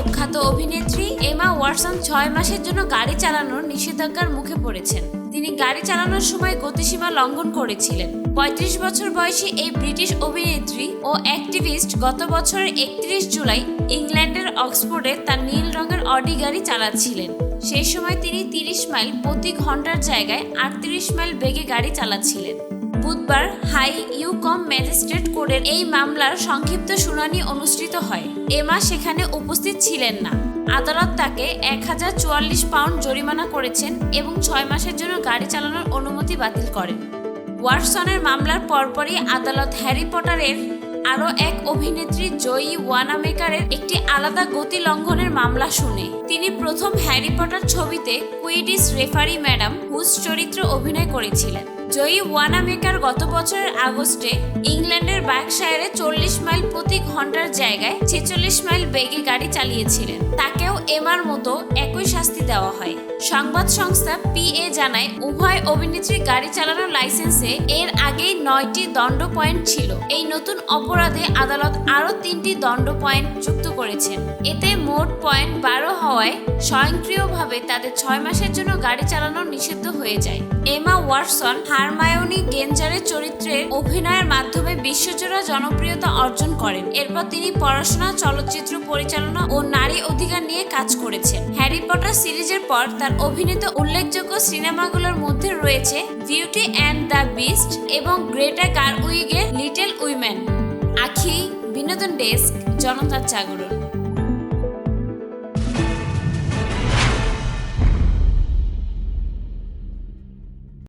অভিনেত্রী এমা ওয়াটসন ছয় মাসের জন্য গাড়ি চালানোর নিষেধাজ্ঞার মুখে পড়েছেন। তিনি গাড়ি চালানোর সময় গতিসীমা লঙ্ঘন করেছিলেন। পঁয়ত্রিশ বছর বয়সী এই ব্রিটিশ অভিনেত্রী ও অ্যাক্টিভিস্ট গত বছরের একত্রিশ জুলাই ইংল্যান্ডের অক্সফোর্ডে তার নীল রঙের অডি গাড়ি চালাচ্ছিলেন। সেই সময় তিনি তিরিশ মাইল প্রতি ঘণ্টার জায়গায় আটত্রিশ মাইল বেগে গাড়ি চালাচ্ছিলেন। বুধবার হাই ইউকম ম্যাজিস্ট্রেট কোর্টের এই মামলার সংক্ষিপ্ত শুনানি অনুষ্ঠিত হয়। এমা সেখানে উপস্থিত ছিলেন না। আদালত তাকে এক হাজার চুয়াল্লিশ পাউন্ড জরিমানা করেছেন এবং ছয় মাসের জন্য গাড়ি চালানোর অনুমতি বাতিল করেন। ওয়াটসনের মামলার পরপরই আদালত হ্যারি পটারের আরও এক অভিনেত্রী জয়ী ওয়ানামেকারের একটি আলাদা গতি লঙ্ঘনের মামলা শুনে। তিনি প্রথম হ্যারি পটার ছবিতে কুইডিস রেফারি ম্যাডাম হুস চরিত্র অভিনয় করেছিলেন। জয়ী ওয়ানামেকার গত বছরের আগস্টে ইংল্যান্ডের বার্কশায়ারে চল্লিশ মাইল প্রতি ঘণ্টার জায়গায় ছেচল্লিশ মাইল বেগে গাড়ি চালিয়েছিলেন। তাকেও এমার মতো একই শাস্তি দেওয়া হয়। সংবাদ সংস্থা পিএ জানায়, উভয় অভিনেত্রী গাড়ি চালানোর লাইসেন্সে এর আগেই নয়টি দণ্ড পয়েন্ট ছিল। এই নতুন অপরাধে আদালত আরও তিনটি দণ্ড পয়েন্ট যুক্ত করেছেন এতে মোট পয়েন্ট বারো হওয়ায় স্বয়ংক্রিয়ভাবে তাদের ছয় মাসের জন্য গাড়ি চালানো নিষিদ্ধ হয়ে যায়। এমা ওয়াটসন হারমায়োনি গেঞ্জারের চরিত্রের অভিনয়ের মাধ্যমে বিশ্বজোড়া জনপ্রিয়তা অর্জন করেন। এরপর তিনি পড়াশোনা, চলচ্চিত্র পরিচালনা ও নারী অধিকার নিয়ে কাজ করেছেন। হ্যারি পটার সিরিজের পর তার অভিনীত উল্লেখযোগ্য সিনেমাগুলোর মধ্যে রয়েছে বিউটি অ্যান্ড দ্য বিস্ট এবং গ্রেটা গারউইগের লিটল বিনোদন ডেস্ক জনতার জাগরণ।